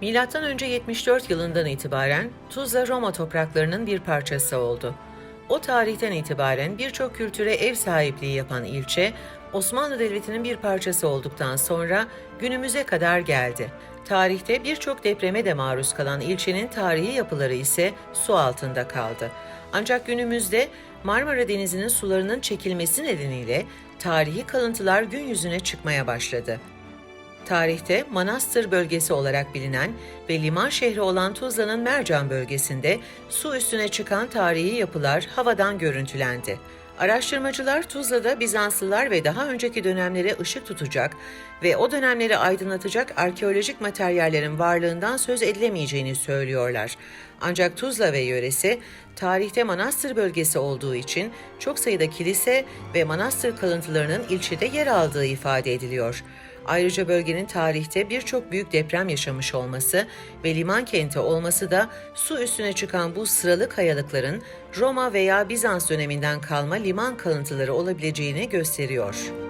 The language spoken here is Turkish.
Milattan önce 74 yılından itibaren Tuzla Roma topraklarının bir parçası oldu. O tarihten itibaren birçok kültüre ev sahipliği yapan ilçe, Osmanlı Devleti'nin bir parçası olduktan sonra günümüze kadar geldi. Tarihte birçok depreme de maruz kalan ilçenin tarihi yapıları ise su altında kaldı. Ancak günümüzde Marmara Denizi'nin sularının çekilmesi nedeniyle tarihi kalıntılar gün yüzüne çıkmaya başladı. Tarihte Manastır bölgesi olarak bilinen ve liman şehri olan Tuzla'nın Mercan bölgesinde su üstüne çıkan tarihi yapılar havadan görüntülendi. Araştırmacılar Tuzla'da Bizanslılar ve daha önceki dönemlere ışık tutacak ve o dönemleri aydınlatacak arkeolojik materyallerin varlığından söz edilemeyeceğini söylüyorlar. Ancak Tuzla ve yöresi tarihte manastır bölgesi olduğu için çok sayıda kilise ve manastır kalıntılarının ilçede yer aldığı ifade ediliyor. Ayrıca bölgenin tarihte birçok büyük deprem yaşamış olması ve liman kenti olması da su üstüne çıkan bu sıralı kayalıkların Roma veya Bizans döneminden kalma liman kalıntıları olabileceğini gösteriyor.